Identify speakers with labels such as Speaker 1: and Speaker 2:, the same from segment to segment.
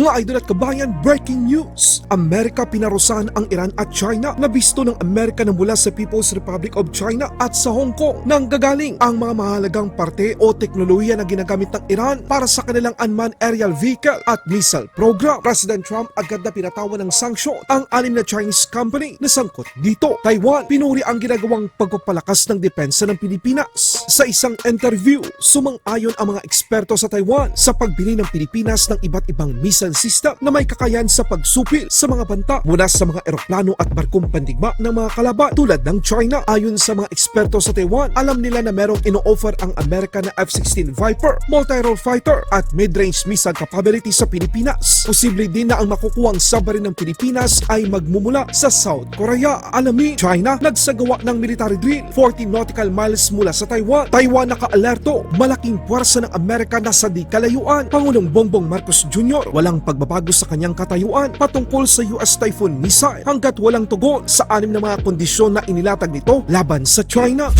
Speaker 1: Mga idol at kabayan, breaking news! Amerika pinarusahan ang Iran at China na bisto ng Amerika na mula sa People's Republic of China at sa Hong Kong nang gagaling ang mga mahalagang parte o teknolohiya na ginagamit ng Iran para sa kanilang unmanned aerial vehicle at missile program. President Trump agad na pinatawan ng sanksyon ang anim na Chinese company na sangkot dito. Taiwan, pinuri ang ginagawang pagpapalakas ng depensa ng Pilipinas. Sa isang interview, sumang-ayon ang mga eksperto sa Taiwan sa pagbili ng Pilipinas ng iba't ibang missile system na may kakayahan sa pagsupil sa mga banta mula sa mga eroplano at barkong pandigma ng mga kalaban tulad ng China. Ayon sa mga eksperto sa Taiwan, alam nila na merong ino-offer ang Amerika na F-16 Viper, multi-role fighter at mid-range missile capability sa Pilipinas. Posible din na ang makukuhang submarine ng Pilipinas ay magmumula sa South Korea. Alamin, China nagsagawa ng military drill 40 nautical miles mula sa Taiwan. Taiwan naka-alerto, malaking puwersa ng Amerika nasa di kalayuan. Pangulong Bongbong Marcos Jr. walang pagbabago sa kanyang katayuan patungkol sa US Typhoon missile hanggat walang tugon sa anim na mga kondisyon na inilatag nito laban sa China.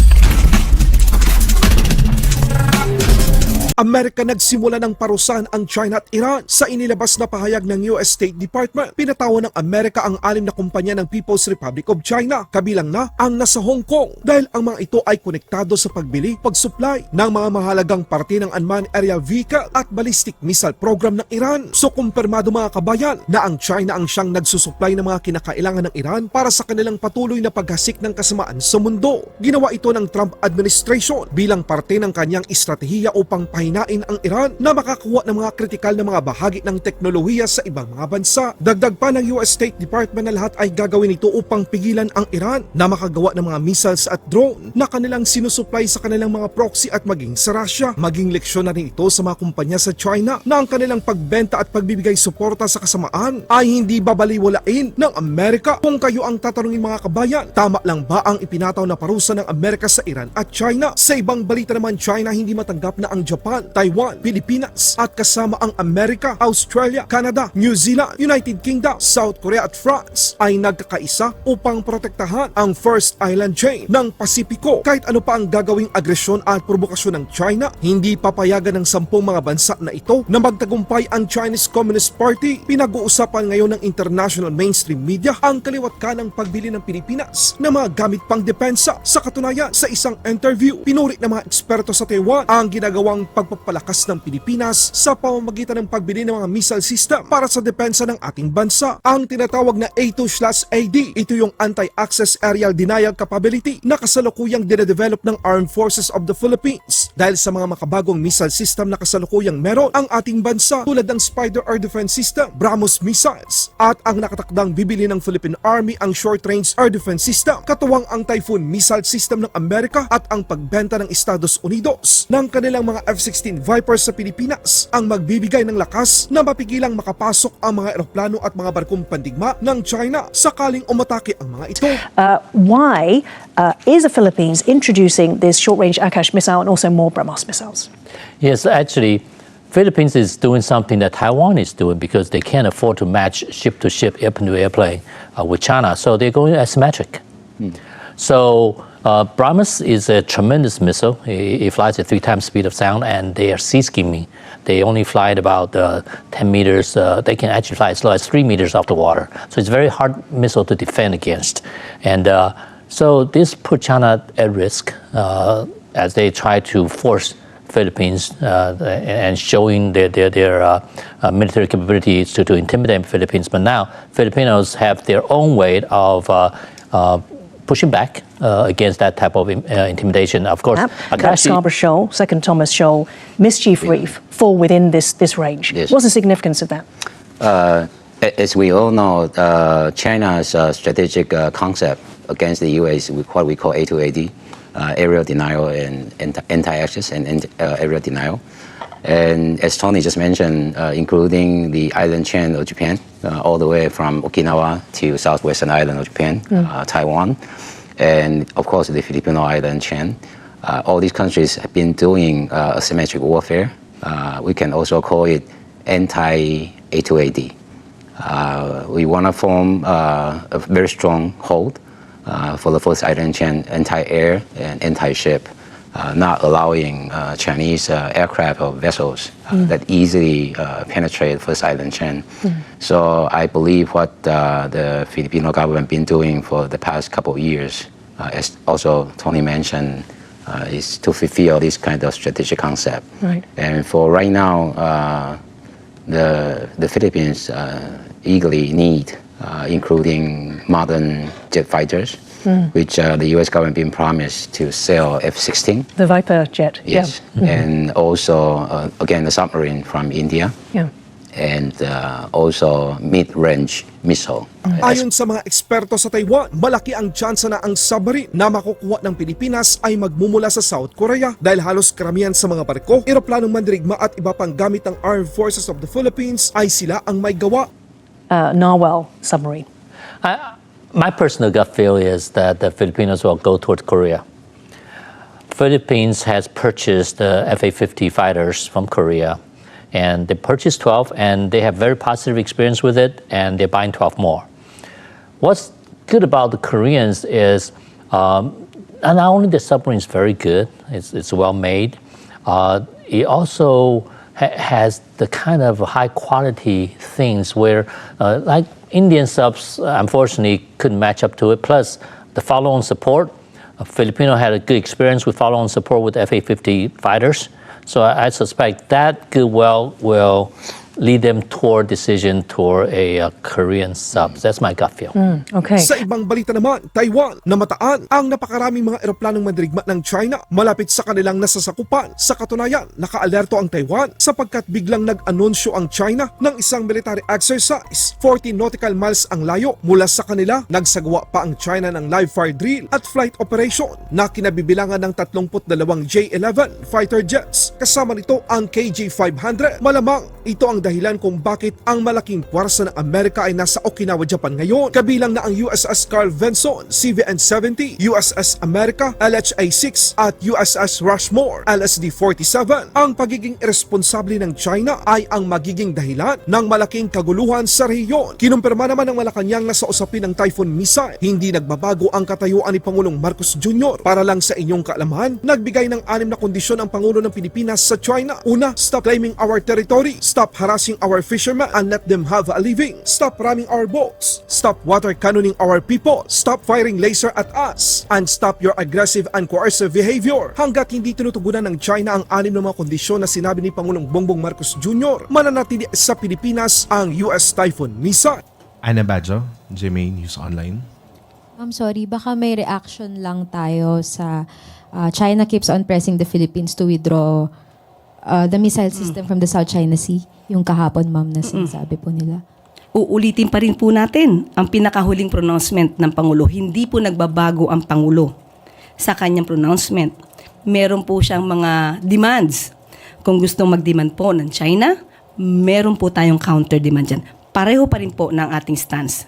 Speaker 1: Amerika nagsimula ng parusahan ang China at Iran sa inilabas na pahayag ng US State Department. Pinatawan ng Amerika ang alim na kumpanya ng People's Republic of China, kabilang na ang nasa Hong Kong dahil ang mga ito ay konektado sa pagbili, pagsupply ng mga mahalagang parte ng unmanned aerial vehicle at ballistic missile program ng Iran. So kumpirmado mga kabayan na ang China ang siyang nagsusupply ng mga kinakailangan ng Iran para sa kanilang patuloy na paghasik ng kasamaan sa mundo. Ginawa ito ng Trump administration bilang parte ng kanyang estratehiya upang pahinain ang Iran na makakuha ng mga kritikal na mga bahagi ng teknolohiya sa ibang mga bansa. Dagdag pa ng US State Department na lahat ay gagawin ito upang pigilan ang Iran na makagawa ng mga missiles at drone na kanilang sinusupply sa kanilang mga proxy at maging sa Russia. Maging leksyon na rin ito sa mga kumpanya sa China na ang kanilang pagbenta at pagbibigay suporta sa kasamaan ay hindi babaliwalain ng Amerika. Kung kayo ang tatanungin mga kabayan, tama lang ba ang ipinataw na parusa ng Amerika sa Iran at China? Sa ibang balita naman, China hindi matanggap na ang Japan, Taiwan, Pilipinas at kasama ang Amerika, Australia, Canada, New Zealand, United Kingdom, South Korea at France ay nagkakaisa upang protektahan ang first island chain ng Pasipiko. Kahit ano pa ang gagawing agresyon at provokasyon ng China, hindi papayagan ng sampung mga bansa na ito na magtagumpay ang Chinese Communist Party. Pinag-uusapan ngayon ng international mainstream media ang kaliwat ka ng pagbili ng Pilipinas na mga gamit pang depensa. Sa katunayan, sa isang interview, pinuri ng mga eksperto sa Taiwan ang ginagawang pagpapalakas ng Pilipinas sa pamamagitan ng pagbili ng mga missile system para sa depensa ng ating bansa. Ang tinatawag na A2-AD, ito yung anti-access aerial denial capability na kasalukuyang dinedevelop ng Armed Forces of the Philippines. Dahil sa mga makabagong missile system na kasalukuyang meron ang ating bansa tulad ng Spider Air Defense System, BrahMos missiles, at ang nakatakdang bibili ng Philippine Army ang Short Range Air Defense System, katuwang ang Typhoon missile system ng Amerika at ang pagbenta ng Estados Unidos ng kanilang mga F-16 Viper sa Pilipinas ang magbibigay ng lakas na mapigilang makapasok ang mga eroplano at mga barkong pandigma ng China sakaling umatake ang mga ito.
Speaker 2: Uh, why uh, is the Philippines introducing this short-range Akash missile and also more BrahMos missiles?
Speaker 3: Yes, actually, Philippines is doing something that Taiwan is doing because they can't afford to match ship to ship, airplane to airplane uh, with China. So they're going asymmetric. So uh, BrahMos is a tremendous missile. It, it flies at three times speed of sound, and they are sea skimming. They only fly at about uh, 10 meters. Uh, they can actually fly as low as three meters off the water. So it's a very hard missile to defend against. And uh, so this put China at risk uh, as they try to force Philippines uh, and showing their their, their military capabilities to, to intimidate Philippines. But now Filipinos have their own way of pushing back uh, against that type of uh, intimidation. Of course,
Speaker 2: That
Speaker 3: Akashi-
Speaker 2: Scarborough Shoal, Second Thomas Shoal, Mischief Reef fall within this, this range.
Speaker 4: Yes.
Speaker 2: What's the significance of that?
Speaker 4: Uh, as we all know, uh, China's uh, strategic uh, concept against the U.S. is what we call A2AD, uh, aerial denial and anti- anti-access and anti- uh, aerial denial. And as Tony just mentioned, uh, including the island chain of Japan, uh, all the way from Okinawa to southwestern island of Japan, uh, Taiwan, and of course the Filipino island chain. Uh, all these countries have been doing uh, asymmetric warfare. Uh, we can also call it anti-A2AD. Uh, we want to form uh, a very strong hold uh, for the first island chain, anti-air and anti-ship, not allowing uh, Chinese uh, aircraft or vessels uh, that easily uh, penetrate First Island chain. So I believe what uh, the Filipino government been doing for the past couple of years, uh, as also Tony mentioned, uh, is to fulfill this kind of strategic concept.
Speaker 2: Right.
Speaker 4: And for right now, uh, the the Philippines uh, eagerly need, uh, including modern jet fighters, which uh, the U.S. government been promised to sell F-16.
Speaker 2: The Viper jet.
Speaker 4: Yes, and also uh, again the submarine from India,
Speaker 2: Yeah.
Speaker 4: and uh, also mid-range missile.
Speaker 1: Ayon sa mga eksperto sa Taiwan, malaki ang tsansa na ang submarine na makukuha ng Pilipinas ay magmumula sa South Korea dahil halos karamihan sa mga barko, eroplanong mandirigma at iba pang gamit ng Armed Forces of the Philippines ay sila ang may gawa.
Speaker 2: Uh, Narwhal submarine.
Speaker 3: I, my personal gut feel is that the Filipinos will go toward Korea. Philippines has purchased the F-A-50 fighters from Korea, and they purchased 12, and they have very positive experience with it, and they're buying 12 more. What's good about the Koreans is um, not only the submarine is very good, it's, it's well made, uh, it also ha- has the kind of high quality things where, uh, like Indian subs, uh, unfortunately, couldn't match up to it. Plus, the follow on support. Uh, Filipino had a good experience with follow on support with FA 50 fighters. So I, I suspect that goodwill will lead them toward decision toward a uh, Korean sub. That's my gut feel.
Speaker 2: Okay.
Speaker 1: Sa ibang balita naman, Taiwan, namataan ang napakaraming mga eroplanong mandirigma ng China malapit sa kanilang nasasakupan. Sa katunayan, nakaalerto ang Taiwan sapagkat biglang nag-anunsyo ang China ng isang military exercise. 40 nautical miles ang layo mula sa kanila. Nagsagawa pa ang China ng live fire drill at flight operation na kinabibilangan ng 32 J-11 fighter jets. Kasama nito ang KJ-500. Malamang ito ang dahilan kung bakit ang malaking pwersa ng Amerika ay nasa Okinawa, Japan ngayon. Kabilang na ang USS Carl Vinson, CVN-70, USS America, LHA-6 at USS Rushmore, LSD-47. Ang pagiging irresponsable ng China ay ang magiging dahilan ng malaking kaguluhan sa rehiyon. Kinumpirma naman ng Malacanang na sa usapin ng Typhoon missile, hindi nagbabago ang katayuan ni Pangulong Marcos Jr. Para lang sa inyong kaalaman, nagbigay ng anim na kondisyon ang Pangulo ng Pilipinas sa China. Una, stop claiming our territory, stop harassing our fishermen and let them have a living, stop ramming our boats, stop water cannoning our people, stop firing laser at us, and stop your aggressive and coercive behavior. Hanggat hindi tinutugunan ng China ang anim na mga kondisyon na sinabi ni Pangulong Bongbong Marcos Jr., mananatili sa Pilipinas ang US Typhoon missile.
Speaker 5: Ana Badjo, GMA News Online.
Speaker 6: I'm sorry, baka may reaction lang tayo sa uh, China keeps on pressing the Philippines to withdraw uh, the missile system from the South China Sea. Yung kahapon, ma'am, na sinasabi po nila.
Speaker 7: Uulitin pa rin po natin ang pinakahuling pronouncement ng Pangulo. Hindi po nagbabago ang Pangulo sa kanyang pronouncement. Meron po siyang mga demands. Kung gustong mag-demand po ng China, meron po tayong counter-demand dyan. Pareho pa rin po ng ating stance.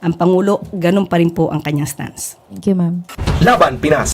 Speaker 7: Ang Pangulo, ganun pa rin po ang kanyang stance.
Speaker 6: Thank you, ma'am.
Speaker 8: Laban Pinas